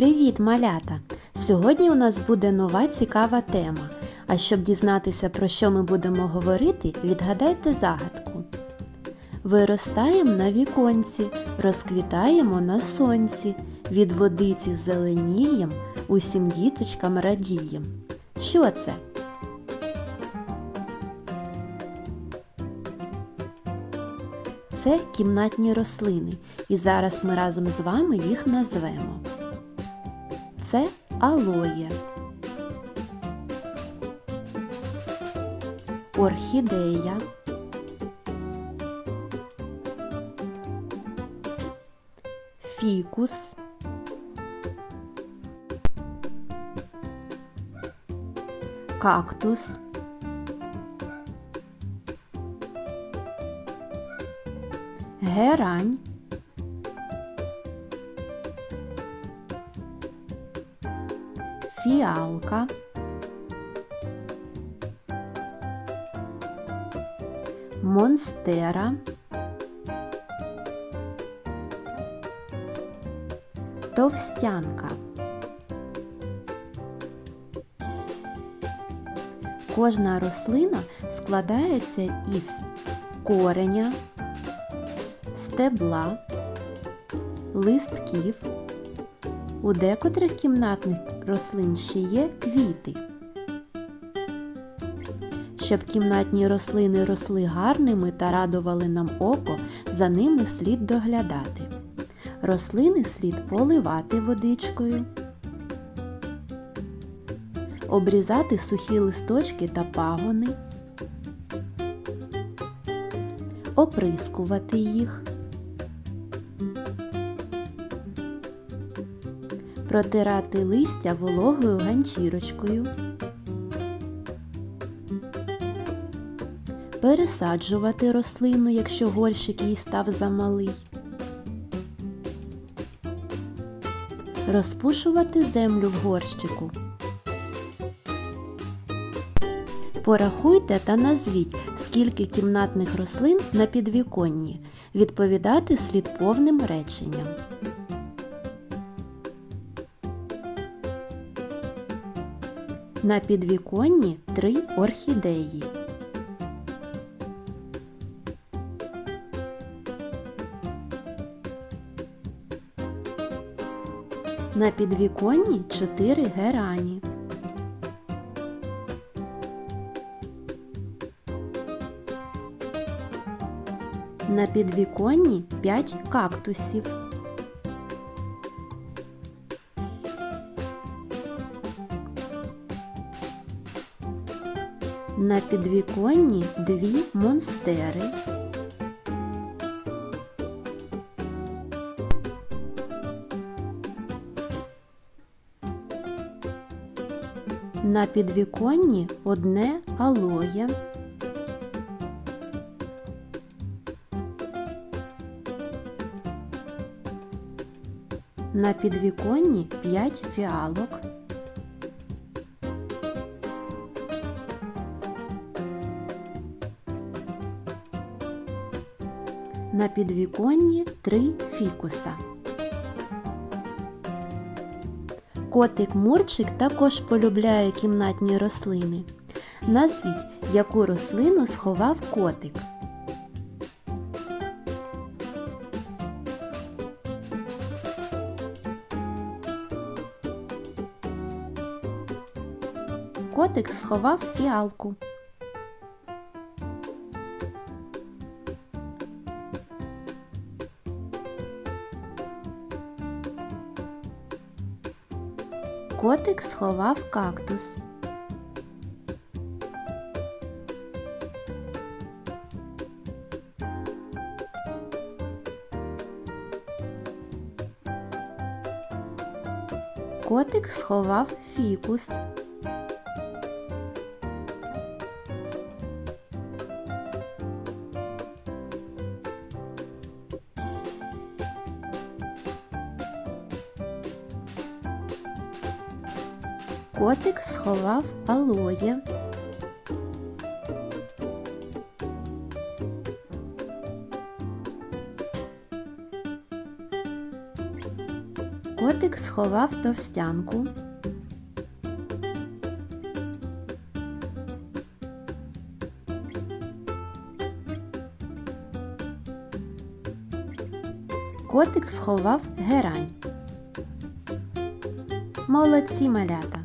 Привіт, малята! Сьогодні у нас буде нова цікава тема. А щоб дізнатися, про що ми будемо говорити, відгадайте загадку. Виростаємо на віконці, розквітаємо на сонці, від водиці зеленієм, усім діточкам радієм. Що це? Це кімнатні рослини, і зараз ми разом з вами їх назвемо. Це алоє, орхідея, фікус, кактус, герань, фіалка, монстера, товстянка. Кожна рослина складається із кореня, стебла, листків. У декотрих кімнатних рослин ще є квіти. Щоб кімнатні рослини росли гарними та радували нам око, за ними слід доглядати. Рослини слід поливати водичкою, обрізати сухі листочки та пагони, оприскувати їх. Протирати листя вологою ганчірочкою, пересаджувати рослину, якщо горщик їй став замалий, розпушувати землю в горщику. Порахуйте та назвіть, скільки кімнатних рослин на підвіконні. Відповідати слід повним реченням. На підвіконні три орхідеї. На підвіконні чотири герані. На підвіконні п'ять кактусів. На підвіконні дві монстери. На підвіконні одне алоє. На підвіконні п'ять фіалок. На підвіконні три фікуса. Котик Мурчик також полюбляє кімнатні рослини. Назвіть, яку рослину сховав котик. Котик сховав фіалку. Котик сховав кактус. Котик сховав фікус. Котик сховав алоє. Котик сховав товстянку. Котик сховав герань. Молодці малята!